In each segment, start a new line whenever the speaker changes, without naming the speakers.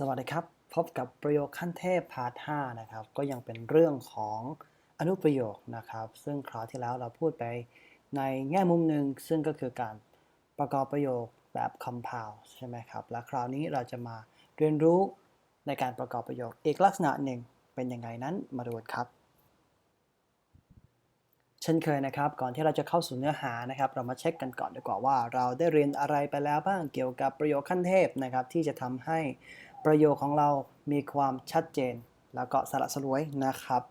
สวัสดีครับ พบกับประโยคขั้นเทพพาร์ท5นะครับ ก็ยังเป็นเรื่องของอนุประโยคนะครับ ซึ่งคราวที่แล้วเราพูดไปในแง่มุมหนึ่งซึ่งก็คือการประกอบประโยคแบบ compound ใช่ไหมครับ และคราวนี้เราจะมาเรียนรู้ในการประกอบประโยคอีกลักษณะหนึ่งเป็นยังไงนั้นมาดูกันครับ เช่นเคยนะครับ ก่อนที่เราจะเข้าสู่เนื้อหานะครับ เรามาเช็คกันก่อนดีกว่าว่า เราได้เรียนอะไรไปแล้วบ้างเกี่ยวกับประโยคขั้นเทพนะครับ ที่จะทำให้ ประโยคของเรามีความชัดเจน แล้วก็สละสลวยนะครับ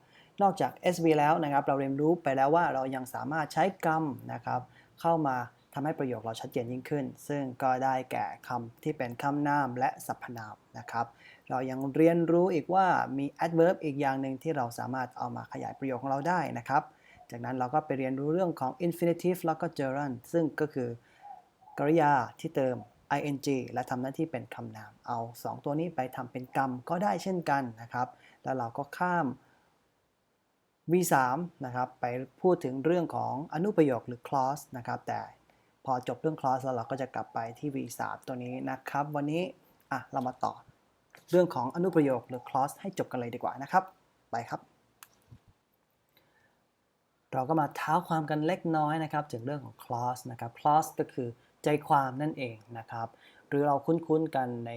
นอกจาก SV แล้วนะครับ เราเรียนรู้ไปแล้วว่าเรายังสามารถใช้กรรมนะครับ เข้ามาทำให้ประโยคเราชัดเจนยิ่งขึ้น ซึ่งก็ได้แก่คำที่เป็นคำนามและสรรพนามนะครับ เรายังเรียนรู้อีกว่ามี adverb อีกอย่างหนึ่งที่เราสามารถเอามาขยายประโยคของเราได้นะครับ จากนั้นเราก็ไปเรียนรู้เรื่องของ infinitive แล้วก็ gerund ซึ่งก็คือกริยาที่เติม ing และทำหน้าที่เป็นคำนาม เอา 2 ตัวนี้ไปทำเป็นกรรมก็ได้เช่นกันนะครับ แล้วเราก็ข้าม v3 นะครับ ไปพูดถึงเรื่องของอนุประโยคหรือ clause นะครับ แต่พอจบเรื่อง clause แล้วเราก็จะกลับไปที่ v3 ตัวนี้นะครับ วันนี้อะเรามาต่อเรื่องของอนุประโยคหรือ clause ให้จบกันเลยดีกว่านะครับ ไปครับ เราก็มาเท้าความกันเล็กน้อยนะครับ ถึงเรื่องของ clause นะครับ clause ก็คือ ใจความนั่นเองนะครับ หรือเราคุ้นๆกันใน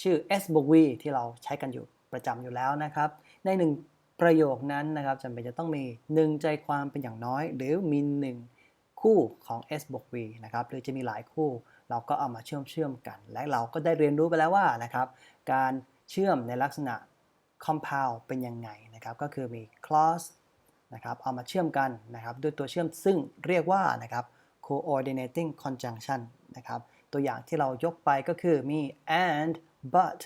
ชื่อ s b o o k v ที่เราใช้กันอยู่ประจำอยู่แล้วนะครับ ในหนึ่งประโยคนั้นนะครับจำเป็นจะต้องมี 1 ใจความเป็นอย่างน้อย หรือมี 1 คู่ของ s b o o k v นะครับหรือจะมีหลายคู่ เราก็เอามาเชื่อมเชื่อมกัน และเราก็ได้เรียนรู้ไปแล้วว่านะครับการเชื่อมในลักษณะ compound เป็นยังไงนะครับ ก็คือมี clause นะครับเอามาเชื่อมกันนะครับ ด้วยตัวเชื่อมซึ่งเรียกว่านะครับ coordinating conjunction นะครับ ตัวอย่างที่เรายกไปก็คือมี and but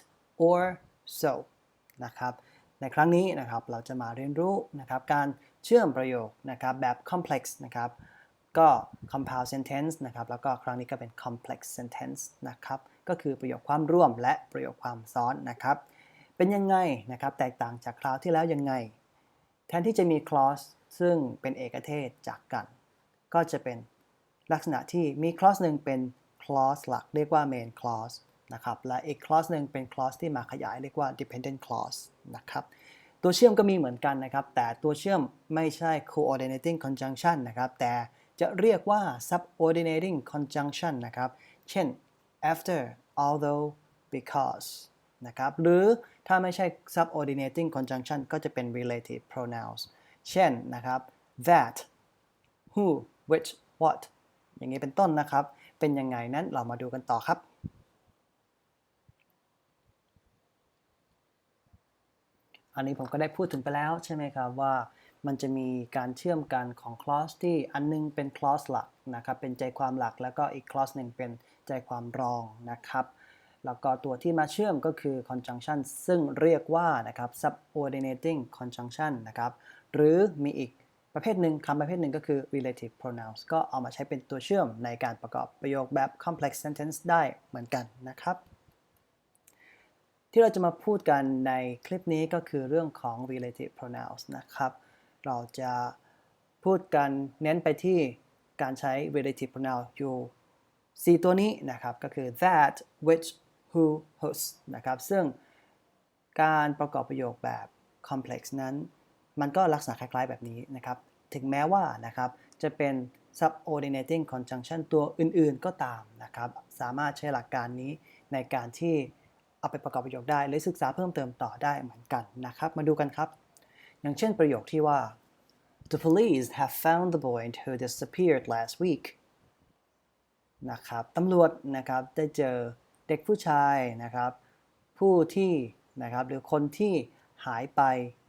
or so นะครับ ในครั้งนี้นะครับเราจะมาเรียนรู้นะครับการเชื่อมประโยคนะครับแบบ complex นะครับก็ compound sentence นะครับ แล้วก็ครั้งนี้ก็เป็น complex sentence นะครับ ก็คือประโยคความร่วมและประโยคความซ้อนนะครับ เป็นยังไงนะครับ แตกต่างจากคราวที่แล้วยังไง แทนที่จะมี clause ซึ่งเป็นเอกเทศจากกัน ก็จะเป็น ลักษณะที่มี clause หนึ่งเป็น clause หลักเรียกว่า main clause นะครับ และอีก clause หนึ่งเป็น clause ที่มาขยายเรียกว่า dependent clause นะครับ ตัวเชื่อมก็มีเหมือนกันนะครับ แต่ตัวเชื่อมไม่ใช่ coordinating conjunction นะครับ แต่จะเรียกว่า subordinating conjunction นะครับ เช่น after although because นะครับ หรือถ้าไม่ใช่ subordinating conjunction ก็จะเป็น relative pronouns เช่นนะครับ that who which what อย่างนี้เป็นต้นนะครับ เป็นยังไงนั้นเรามาดูกันต่อครับ อันนี้ผมก็ได้พูดถึงไปแล้วใช่ไหมครับว่ามันจะมีการเชื่อมกันของ clause ที่อันนึงเป็น clause หลักนะครับ เป็นใจความหลักแล้วก็อีก clause หนึ่งเป็นใจความรองนะครับ แล้วก็ตัวที่มาเชื่อมก็คือ conjunction ซึ่งเรียกว่านะครับ subordinating conjunction นะครับ หรือมีอีก ประเภทหนึ่งคำประเภทหนึ่งก็คือ relative pronouns ก็เอามาใช้เป็นตัวเชื่อมในการประกอบประโยคแบบ complex sentence ได้เหมือนกันนะครับ ที่เราจะมาพูดกันในคลิปนี้ก็คือเรื่องของ relative pronouns นะครับ เราจะพูดกันเน้นไปที่การใช้ relative pronoun อยู่ 4 ตัวนี้นะครับ ก็คือ that which who whose นะครับ ซึ่งการประกอบประโยคแบบ complex นั้น มันก็ลักษณะคล้าย ๆ แบบนี้นะครับ ถึงแม้ว่านะครับจะเป็น subordinating conjunction ตัวอื่นๆก็ตามนะครับ สามารถใช้หลักการนี้ในการที่เอาไปประกอบประโยคได้ หรือศึกษาเพิ่มเติมต่อได้เหมือนกันนะครับ มาดูกันครับ อย่างเช่นประโยคที่ว่า The police have found the boy who disappeared last week นะครับตำรวจนะครับได้เจอเด็กผู้ชายนะครับ ผู้ที่นะครับหรือคนที่ หายไป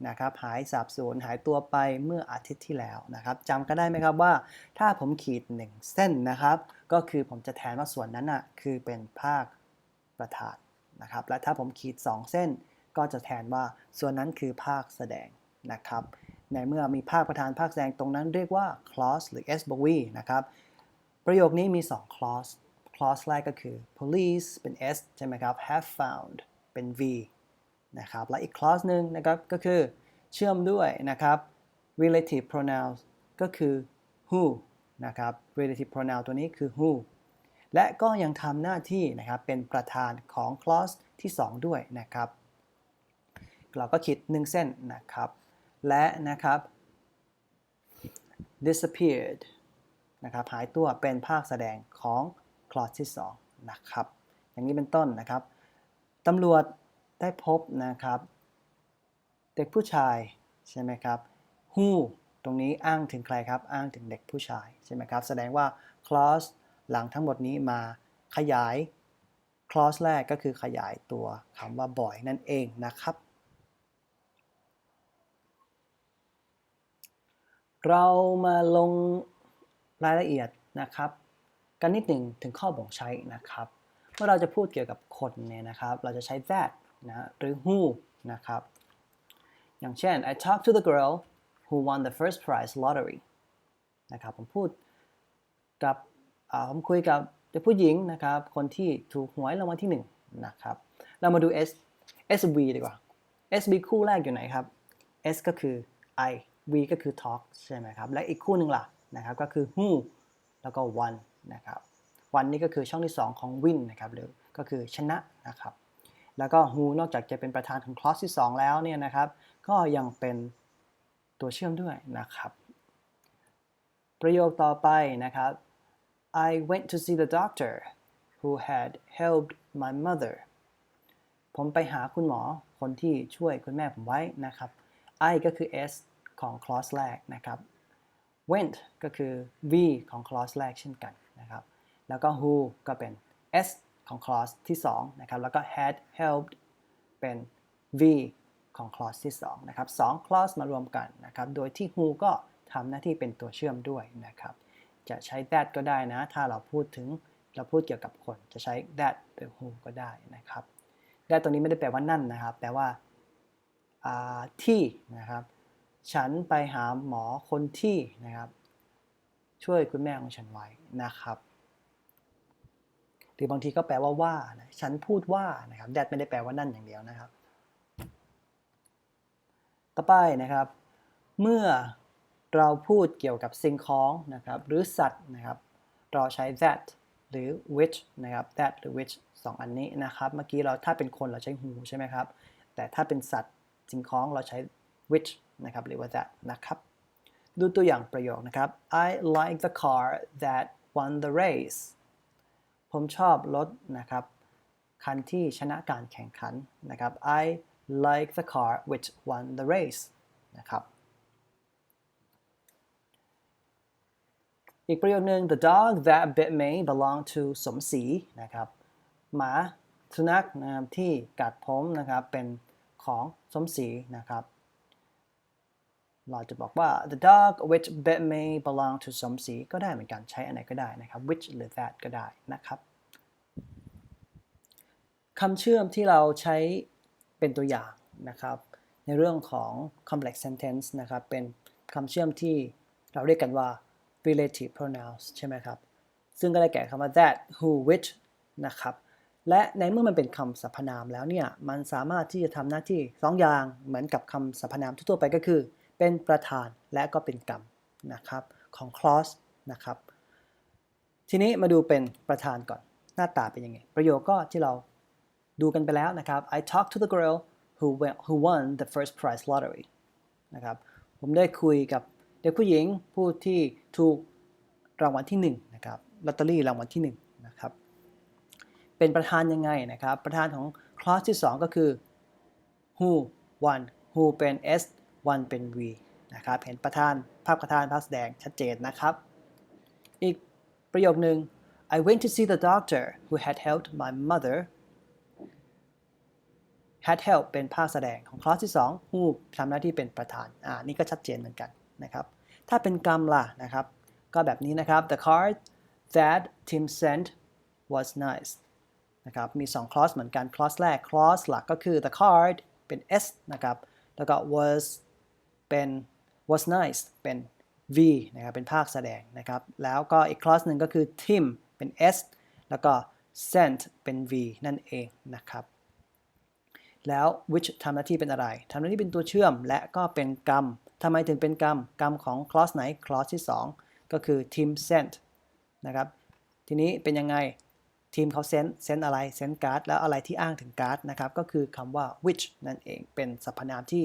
นะครับหายสาบสูญหายตัวไปเมื่ออาทิตย์ที่แล้วนะครับจำก็ได้ไหมครับว่า ถ้าผมขีด 1 เส้นนะครับ ก็คือผมจะแทนว่าส่วนนั้นอะคือเป็นภาคประธานนะครับและถ้าผมขีด 2 เส้น ก็จะแทนว่าส่วนนั้นคือภาคแสดงนะครับในเมื่อมีภาคประธานภาคแสดงตรงนั้นเรียกว่า clause หรือ s b o w y นะครับประโยคนี้มี 2 clause clause แรกก็คือ police เป็น s ใช่ไหมครับ have found เป็น v นะครับและอีก clause หนึ่งนะครับก็คือเชื่อมด้วยนะครับ relative pronouns ก็คือ who นะครับ relative pronoun ตัวนี้คือ who และก็ยังทำหน้าที่นะครับเป็นประธานของ clause ที่ 2 ด้วยนะครับ เราก็ขีด1 เส้นนะครับ และนะครับ disappeared นะครับหายตัวเป็นภาคแสดงของ clause ที่ 2 นะครับ อย่างนี้เป็นต้นนะครับตำรวจ ได้พบนะครับ เด็กผู้ชายใช่ไหมครับ who ตรงนี้อ้างถึงใครครับ อ้างถึงเด็กผู้ชายใช่ไหมครับ แสดงว่า clause หลังทั้งหมดนี้มาขยาย clause แรกก็คือขยายตัวคำว่า boy นั่นเองนะครับ เรามาลงรายละเอียดนะครับ กันนิดหนึ่งถึงข้อบ่งใช้นะครับ เมื่อเราจะพูดเกี่ยวกับคนเนี่ยนะครับ เราจะใช้ that นะหรือ who นะครับ อย่างเช่น I talked to the girl who won the first prize lottery นะครับผมพูดกับผมคุยกับเด็กผู้หญิงนะครับ คนที่ถูกหวยรางวัลที่หนึ่งนะครับ เรามาดู S SV ดีกว่า SV คู่แรกอยู่ไหนครับ S ก็คือ I V ก็คือ talk ใช่ไหมครับ และอีกคู่หนึ่งล่ะนะครับก็คือ who แล้วก็ won นะครับ won นี่ก็คือช่องที่ 2 ของ win นะครับหรือก็คือชนะนะครับ แล้วก็ who นอกจากจะเป็นประธานของ clause ที่ 2 แล้วเนี่ยนะครับ ก็ยังเป็นตัวเชื่อมด้วยนะครับ ประโยคต่อไปนะครับ I went to see the doctor who had helped my mother ผมไปหาคุณหมอคนที่ช่วยคุณแม่ผมไว้นะครับ I ก็คือ S ของ clause แรกนะครับ went ก็คือ V ของ clause แรกเช่นกันนะครับ แล้วก็ who ก็เป็น S ของ clause ที่2นะครับแล้วก็ had helped เป็น V ของ clause ที่2นะครับ2 clause มารวมกันนะครับโดยที่ who ก็ทำหน้าที่เป็นตัวเชื่อมด้วยนะครับจะใช้ that ก็ได้นะ ถ้าเราพูดถึงเราพูดเกี่ยวกับคนจะใช้ that หรือ who ก็ได้นะครับ that ตรงนี้ไม่ได้แปลว่านั่นนะครับ แปลว่าที่นะครับฉันไปหาหมอคนที่นะครับช่วยคุณแม่ของฉันไว้นะครับ รือบางทีก็แปลว่าว่านะฉันพูดว่านะครับ that ไม่ได้แปลว่านั่นอย่างเดียวนะครับ ต่อไปนะครับ เมื่อเราพูดเกี่ยวกับสิ่งของนะครับ หรือสัตว์นะครับ เราใช้ that หรือ which นะครับ that หรือ which สองอันนี้นะครับ เมื่อกี้เราถ้าเป็นคนเราใช้ who ใช่ไหมครับ แต่ถ้าเป็นสัตว์สิ่งของเราใช้ which นะครับหรือว่า that นะครับ ดูตัวอย่างประโยคนะครับ I like the car that won the race ผมชอบรถนะครับคันที่ชนะการแข่งขันนะครับ I like the car which won the race นะครับ อีกประโยคหนึ่ง the dog that bit me belonged to สมศรีนะครับ หมาสุนัขนะครับที่กัดผมนะครับเป็นของสมศรีนะครับ เราจะบอกว่า the dog which bit me belong to สมศรีก็ได้เหมือนกันใช้อันไหนก็ได้นะครับ which หรือ that ก็ได้นะครับคำเชื่อมที่เราใช้เป็นตัวอย่างนะครับ ในเรื่องของ complex sentence นะครับ เป็นคำเชื่อมที่เราเรียกกันว่า relative pronouns ใช่ไหมครับ ซึ่งก็ได้แก่คำว่า that who which นะครับ และในเมื่อมันเป็นคำสรรพนามแล้วเนี่ย มันสามารถที่จะทำหน้าที่ 2 อย่างเหมือนกับคำสรรพนามทั่วไปก็คือ เป็นประธานและก็เป็นกรรมนะครับของ clause นะครับ ทีนี้มาดูเป็นประธานก่อนหน้าตาเป็นยังไง ประโยคก็ที่เราดูกันไปแล้วนะครับ I talked to the girl who went, who won the first prize lottery นะครับผมได้คุยกับเด็กผู้หญิงผู้ที่ถูกรางวัลที่1นะครับลอตเตอรี่รางวัลที่1นะครับเป็นประธานยังไงนะครับ ประธานของ clause ที่ 2 ก็คือ who won who เป็น s won เป็น v นะครับเห็นประธานภาพประธานภาพแสดงชัดเจนนะครับ อีกประโยคหนึ่ง I went to see the doctor who had helped my mother had help เป็นภาคแสดงของ clause ที่ 2 who ทำหน้าที่เป็นประธาน อ่า นี่ก็ชัดเจนเหมือนกันนะครับ ถ้าเป็นกรรมล่ะนะครับ ก็แบบนี้นะครับ the card that Tim sent was nice นะครับ มี2 clause เหมือนกัน clause แรก clause หลักก็คือ the card เป็น s นะครับ แล้วก็ was เป็น was nice เป็น v นะครับเป็นภาคแสดงนะครับ แล้วก็อีก clause หนึ่งก็คือ Tim เป็น s แล้วก็ sent เป็น v นั่นเองนะครับแล้ว which ทำหน้าที่เป็นอะไร ทำหน้าที่เป็นตัวเชื่อมและก็เป็นกรรม ทำไมถึงเป็นกรรม กรรมของ clause ไหน clause ที่ 2 ก็คือ Tim sent นะครับ ทีนี้เป็นยังไง ทีมเขาเซนเซนอะไรเซนการ์ดแล้วอะไรที่อ้างถึงการ์ดนะครับ ก็คือคำว่า which นั่นเอง เป็นสรรพนามที่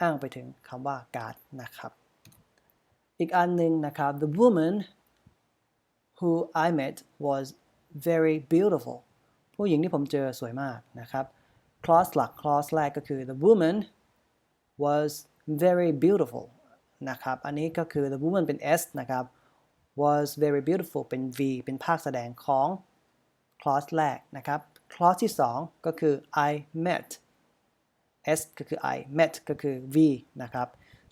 อ้างไปถึงคำว่าการ์ดนะครับ อีกอันหนึ่งนะครับ the woman who I met was very beautiful ผู้หญิงที่ผมเจอสวยมากนะครับ clause หลัก clause แรกก็คือ the woman was very beautiful นะครับ อันนี้ก็คือ the woman เป็น s นะครับ was very beautiful เป็น v เป็นภาคแสดงของ clause แรกนะครับ clause ที่ 2 ก็คือ I met s ก็คือ I met ก็คือ v นะครับ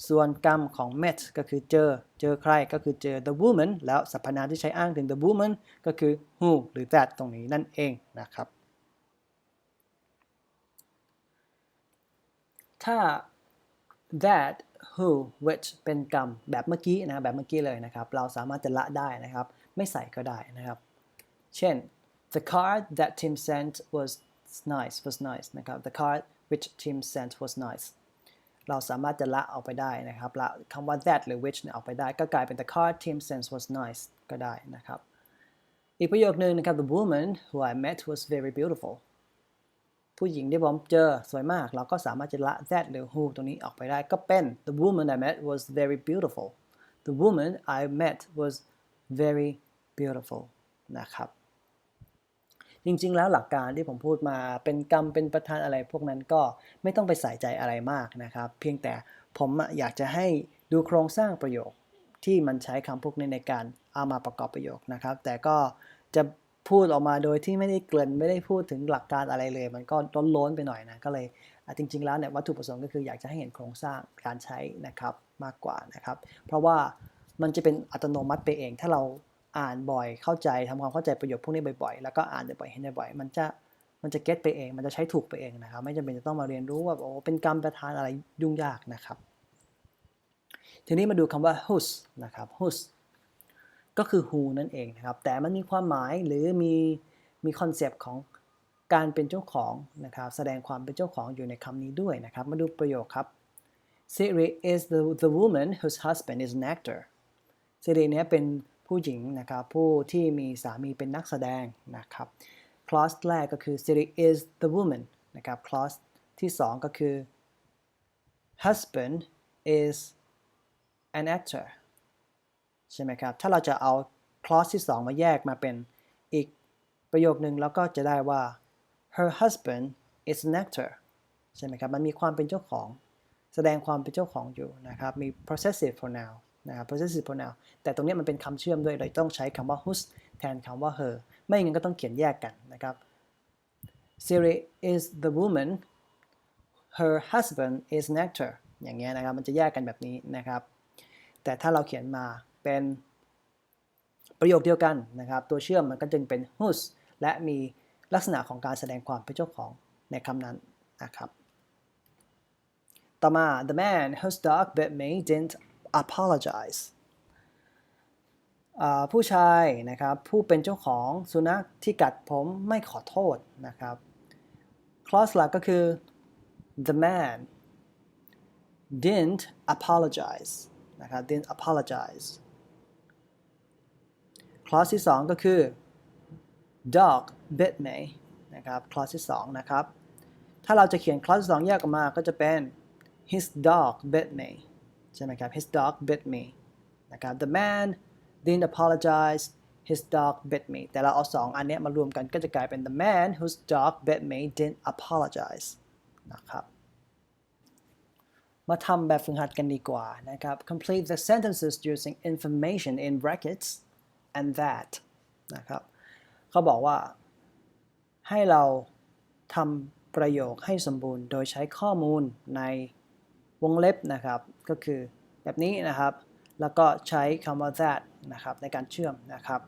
ส่วนกรรมของ met ก็คือเจอ เจอใครก็คือเจอ the woman แล้วสรรพนามที่ใช้อ้างถึง the woman ก็คือ who หรือ that ตรงนี้นั่นเองนะครับ ถ้า that who which เป็นกรรมแบบเมื่อกี้นะแบบเมื่อกี้เลยนะครับ เราสามารถจะละได้นะครับ ไม่ใส่ก็ได้นะครับ เช่น the card that Tim sent was nice was nice นะครับ the card which Tim sent was nice เราสามารถจะละออกไปได้นะครับ ละคำว่า that หรือ which เนี่ยออกไปได้ ก็กลายเป็น the card Tim sent was nice ก็ได้นะครับ อีกประโยคนึงนะครับ the woman who I met was very beautiful ผู้หญิงที่ผมเจอสวยมาก เราก็สามารถจะละ that หรือ who ตรงนี้ออกไปได้ ก็เป็น the woman I met was very beautiful the woman I met was very beautiful นะครับ จริง ๆ แล้วหลักการที่ผมพูดมาเป็นกรรมเป็นประธานอะไรพวกนั้นก็ไม่ต้องไปใส่ใจอะไรมากนะครับ เพียงแต่ผมอยากจะให้ดูโครงสร้างประโยคที่มันใช้คำพวกนี้ในการเอามาประกอบประโยคนะครับ แต่ก็จะพูดออกมาโดยที่ไม่ได้เกริ่นไม่ได้พูดถึงหลักการอะไรเลย มันก็ล้นๆไปหน่อยนะก็เลยจริง ๆ แล้วเนี่ยวัตถุประสงค์ก็คืออยากจะให้เห็นโครงสร้างการใช้นะครับมากกว่านะครับ เพราะว่ามันจะเป็นอัตโนมัติไปเองถ้าเรา อ่านบ่อยเข้าใจทำความเข้าใจประโยคพวกนี้บ่อยๆ แล้วก็อ่านบ่อยๆเห็นบ่อยๆมันจะมันจะเก็ตไปเอง มันจะใช้ถูกไปเองนะครับ ไม่จำเป็นจะต้องมาเรียนรู้ว่าโอ้เป็นกรรมประธานอะไรยุ่งยากนะครับ ทีนี้มาดูคำว่า whose นะครับ whose ก็คือ who นั่นเองนะครับ แต่มันมีความหมายหรือมีมีคอนเซปต์ของการเป็นเจ้าของนะครับ แสดงความเป็นเจ้าของอยู่ในคำนี้ด้วยนะครับ มาดูประโยคครับ Siri is the the woman whose husband is an actor Siri เนี้ยเป็น ผู้หญิงนะครับผู้ที่มีสามีเป็นนักแสดงนะครับ clause แรกก็คือ Siri is the woman นะครับ clause ที่ 2 ก็คือ husband is an actor ใช่ไหมครับ ถ้าเราจะเอา clause ที่ 2 มาแยกมาเป็นอีกประโยคนึงแล้วก็จะได้ว่า her husband is an actor ใช่ไหมครับ มันมีความเป็นเจ้าของ แสดงความเป็นเจ้าของอยู่นะครับ มี possessive pronoun นะครับ possessive pronoun แต่ตรงนี้มันเป็นคำเชื่อมด้วยเลยต้องใช้คำว่า whose แทนคำว่า her ไม่งั้นก็ต้องเขียนแยกกันนะครับ Siri is the woman her husband is an actor อย่างเงี้ยนะครับ มันจะแยกกันแบบนี้นะครับ แต่ถ้าเราเขียนมาเป็นประโยคเดียวกันนะครับ ตัวเชื่อมมันก็จึงเป็น whose และมีลักษณะของการแสดงความเป็นเจ้าของในคำนั้นนะครับ ต่อมา the man whose dog bit me didn't apologize ผู้ชายนะครับผู้เป็นเจ้าของสุนัขที่กัดผมไม่ขอโทษนะครับ clause หลักก็คือ the man didn't apologize นะครับ didn't apologize clause ที่ 2 ก็คือ dog bit me นะครับ clause ที่ 2 นะครับ ถ้าเราจะเขียน clause ที่ 2 แยกออกมาก็จะเป็น his dog bit me ใช่ไหมครับ his dog bit me นะครับ the man didn't apologize his dog bit me แต่เราเอาสองอันนี้มารวมกันก็จะกลายเป็น the man whose dog bit me didn't apologize นะครับ มาทำแบบฝึกหัดกันดีกว่านะครับ complete the sentences using information in brackets and that นะครับเขาบอกว่า ให้เราทำประโยคให้สมบูรณ์ โดยใช้ข้อมูลในวงเล็บนะครับ ก็คือแบบนี้นะครับ แล้วก็ใช้คำว่า that นะครับในการเชื่อมนะครับ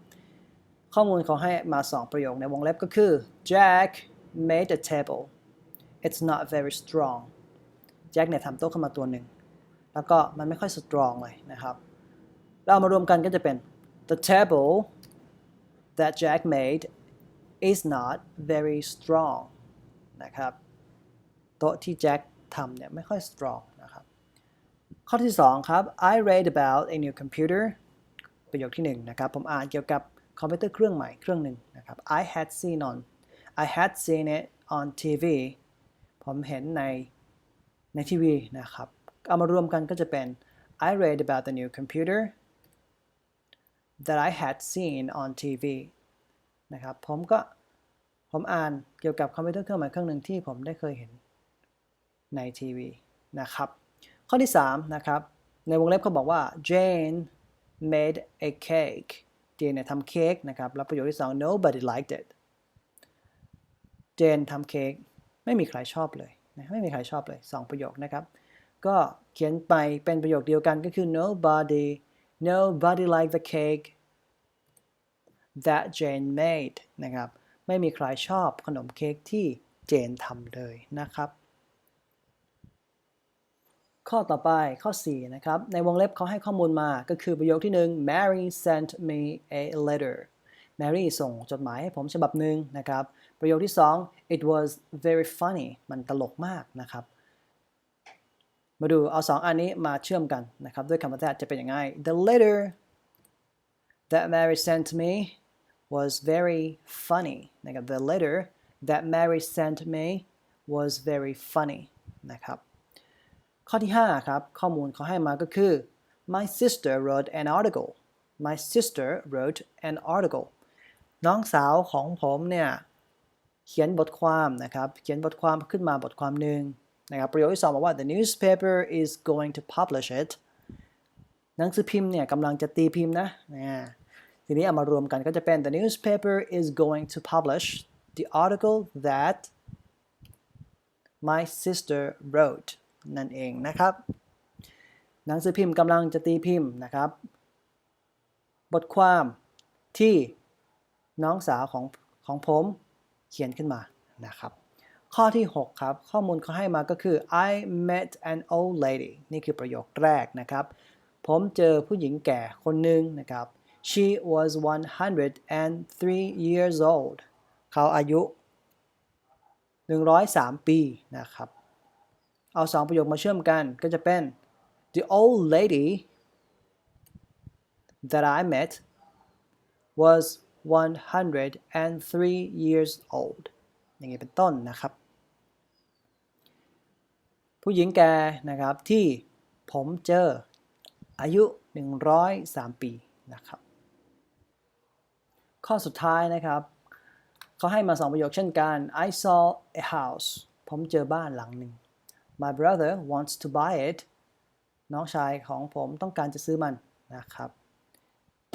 ข้อมูลเขาให้มา 2 ประโยคในวงเล็บก็คือ Jack made a table it's not very strong แจ็คเนี่ยทำโต๊ะขึ้นมาตัวหนึ่ง แล้วก็มันไม่ค่อยสตรองเลยนะครับเรามารวมกันก็จะเป็น the table that Jack made is not very strong นะครับ โต๊ะที่แจ็คทำเนี่ยไม่ค่อย strong นะครับ ข้อที่ 2 ครับ I read about a new computer ประโยคที่1นะครับ ผมอ่านเกี่ยวกับคอมพิวเตอร์เครื่องใหม่เครื่องหนึ่งนะครับ I had seen on I had seen it on TV ผมเห็นในในทีวีนะครับ เอามารวมกันก็จะเป็น I read about the new computer that I had seen on TV นะครับ ผมก็ผมอ่านเกี่ยวกับคอมพิวเตอร์เครื่องใหม่เครื่องหนึ่งที่ผมได้เคยเห็นในทีวีนะครับ ข้อที่3นะครับในวงเล็บเขาบอกว่า Jane made a cake เจนเนี่ยทำเค้กนะครับแล้วประโยคที่2 nobody liked it เจนทำเค้กไม่มีใครชอบเลยนะไม่มีใครชอบเลย 2 ประโยคนะครับ ก็เขียนไปเป็นประโยคเดียวกันก็คือ nobody nobody liked the cake that Jane made นะครับ ไม่มีใครชอบขนมเค้กที่เจนทำเลยนะครับ ข้อต่อไปข้อ 4 นะครับ ในวงเล็บเขาให้ข้อมูลมาก็คือประโยคที่ 1 Mary sent me a letter Mary ส่งจดหมายให้ผมฉบับหนึ่งนะครับ ประโยคที่ 2 It was very funny มันตลกมากนะครับ มาดูเอา 2 อันนี้มาเชื่อมกันนะครับ ด้วยคำว่า that จะเป็นยังไง The letter that Mary sent me was very funny นะครับ The letter that Mary sent me was very funny นะครับ ข้อที่ 5 ครับ ข้อมูลเขาให้มาก็คือ my sister wrote an article my sister wrote an article น้องสาวของผมเนี่ยเขียนบทความนะครับเขียนบทความขึ้นมาบทความหนึ่งนะครับประโยคที่สองบอกว่า the newspaper is going to publish it หนังสือพิมพ์เนี่ยกำลังจะตีพิมพ์นะนะทีนี้เอามารวมกันก็จะเป็น the newspaper is going to publish the article that my sister wrote นั่นเองนะครับ หนังสือพิมพ์กำลังจะตีพิมพ์นะครับ บทความที่น้องสาวของของผมเขียนขึ้นมานะครับ ข้อที่ 6 ครับ ข้อมูลเขาให้มาก็คือ I met an old lady นี่คือประโยคแรกนะครับ ผมเจอผู้หญิงแก่คนหนึ่งนะครับ she was 103 years old เขาอายุ 103 ปีนะครับ เอาสองประโยคมาเชื่อมกันก็จะเป็น the old lady that I met was 103 years old อย่างนี้เป็นต้นนะครับ ผู้หญิงแก่นะครับที่ผมเจออายุ 103 ปีนะครับ ข้อสุดท้ายนะครับเขาให้มาสองประโยคเช่นกัน I saw a house ผมเจอบ้านหลังหนึ่ง My brother wants to buy it น้องชายของผมต้องการจะซื้อมันนะครับ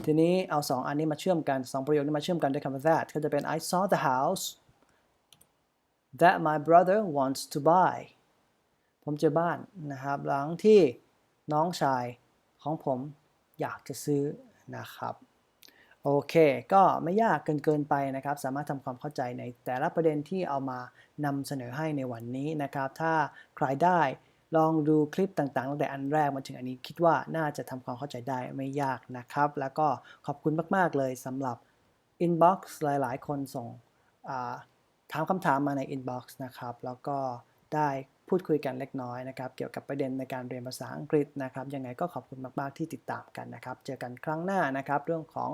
ทีนี้เอา 2 อันนี้มาเชื่อมกัน 2 ประโยคนี้มาเชื่อมกันด้วยคำว่า that ก็จะเป็น I saw the house that my brother wants to buy ผมเจอบ้านนะครับ หลังที่น้องชายของผมอยากจะซื้อนะครับ โอเค ก็ไม่ยากเกินเกินไปนะครับ สามารถทำความเข้าใจในแต่ละประเด็นที่เอามานำเสนอให้ในวันนี้นะครับ ถ้าใครได้ลองดูคลิปต่างๆตั้งแต่อันแรกมาถึงอันนี้คิดว่าน่าจะทำความเข้าใจได้ไม่ยากนะครับ แล้วก็ขอบคุณมากๆเลยสำหรับ inbox หลายๆ คนส่งถามคำถามมาใน inbox นะครับ แล้วก็ได้พูดคุยกันเล็กน้อยนะครับ เกี่ยวกับประเด็นในการเรียนภาษาอังกฤษนะครับ ยังไงก็ขอบคุณมาก ๆ ที่ติดตามกันนะครับ เจอกันครั้งหน้านะครับ เรื่องของ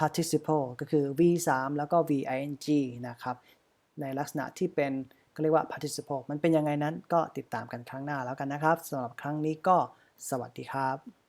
participle ก็คือ v3 แล้วก็ ving นะครับ ในลักษณะที่เป็นก็เรียกว่า participle มันเป็นยังไงนั้นก็ติดตามกันครั้งหน้าแล้วกันนะครับสำหรับครั้งนี้ก็สวัสดีครับ